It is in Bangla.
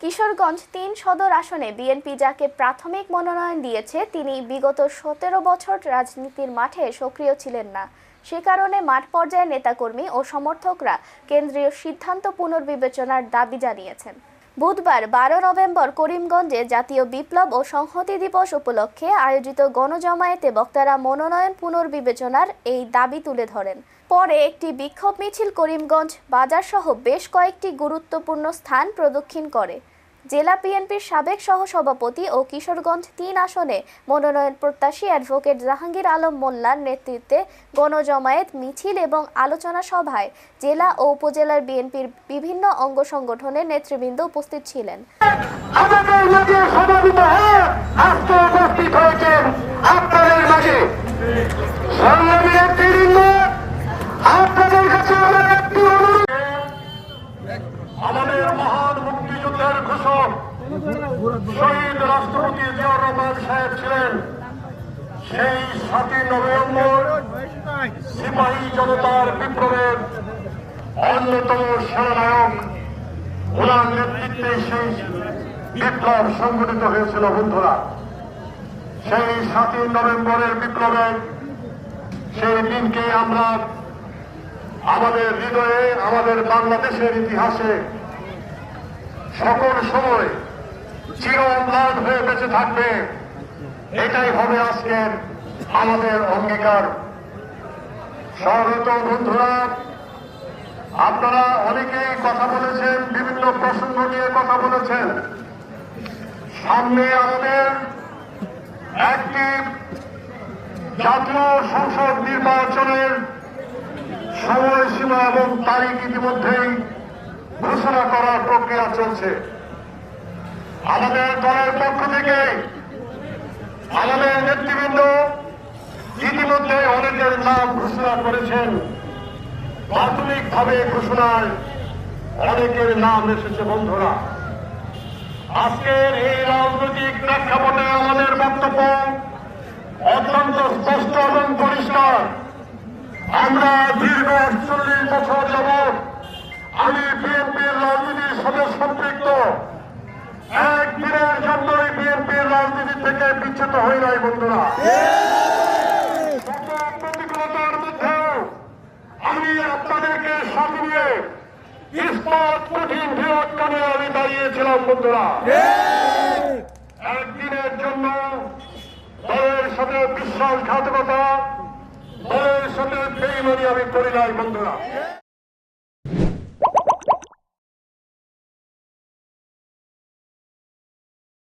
কিশোরগঞ্জ তিন সদর আসনে বিএনপি যাকে প্রাথমিক মনোনয়ন দিয়েছে, তিনি বিগত সতেরো বছর রাজনীতির মাঠে সক্রিয় ছিলেন না। সে কারণে মাঠ পর্যায়ে নেতাকর্মী ও সমর্থকরা কেন্দ্রীয় সিদ্ধান্ত পুনর্বিবেচনার দাবি জানিয়েছেন। বুধবার বারো নভেম্বর করিমগঞ্জে জাতীয় বিপ্লব ও সংহতি দিবস উপলক্ষে আয়োজিত গণজমায়েতে বক্তারা মনোনয়ন পুনর্বিবেচনার এই দাবি তুলে ধরেন। পরে একটি বিক্ষোভ মিছিল করিমগঞ্জ বাজারসহ বেশ কয়েকটি গুরুত্বপূর্ণ স্থান প্রদক্ষিণ করে। জেলা বিএনপির সাবেক সহসভাপতি ও কিশোরগঞ্জ তিন আসনে মনোনয়ন প্রত্যাশী অ্যাডভোকেট জাহাঙ্গীর আলম মোল্লার নেতৃত্বে গণজমায়েত মিছিল এবং আলোচনা সভায় জেলা ও উপজেলার বিএনপির বিভিন্ন অঙ্গ সংগঠনের নেতৃবৃন্দ উপস্থিত ছিলেন। আপনাদের মাঝে সংগ্রামী নেতৃবৃন্দ আপনাদের কাছে আমার একটি অনুরোধ আমাদের মহান মুক্তিযুদ্ধের ঘোষক শহীদ রাষ্ট্রপতি জিয়াউর রহমান সাহেব ছিলেন সেই সাতই নভেম্বর সিপাহী জনতার বিপ্লবের অন্যতম সেনানায়ক ওনার নেতৃত্বে সেই বিপ্লব সংগঠিত হয়েছিল, বন্ধুরা। সেই সাতই নভেম্বরের বিপ্লবের সেই দিনকে আমরা আমাদের হৃদয়ে, আমাদের বাংলাদেশের ইতিহাসে সকল সময় চির অম্লান হয়ে বেঁচে থাকবে। এটাই হবে আজকের আমাদের অঙ্গীকার। স্বাগত বন্ধুরা, আপনারা অনেকেই কথা বলেছেন, বিভিন্ন প্রসঙ্গ নিয়ে কথা বলেছেন। সামনে আমাদের একটি জাতীয় সংসদ নির্বাচনের সময়সীমা এবং তারিখ ইতিমধ্যেই ঘোষণা করার প্রক্রিয়া চলছে। আমাদের দলের পক্ষ থেকে আমাদের নেতৃবৃন্দ ইতিমধ্যে অনেকের নাম ঘোষণা করেছেন। প্রাথমিকভাবে ঘোষণায় অনেকের নাম এসেছে, বন্ধুরা। আজকের এই রাজনৈতিক প্রেক্ষাপটে আমাদের বক্তব্য অত্যন্ত স্পষ্ট এবং পরিষ্কার। আমরা দীর্ঘ একচল্লিশ বছর যাবৎ আমি বিএনপির রাজনীতির সাথে সম্পৃক্ত একদিনের জন্যই বিএনপির রাজনীতি থেকে বিচ্ছুত হই নাই, বন্ধুরা। প্রতিকূলতার মধ্যেও আমি আপনাদেরকে সাথে নিয়ে ইস্পাত কঠিন বৃহৎকালে আমি দাঁড়িয়েছিলাম, বন্ধুরা। একদিনের জন্য দলের সাথে বিশ্বাসঘাতকতা, দলের সাথে বেইমানি আমি করি নাই, বন্ধুরা।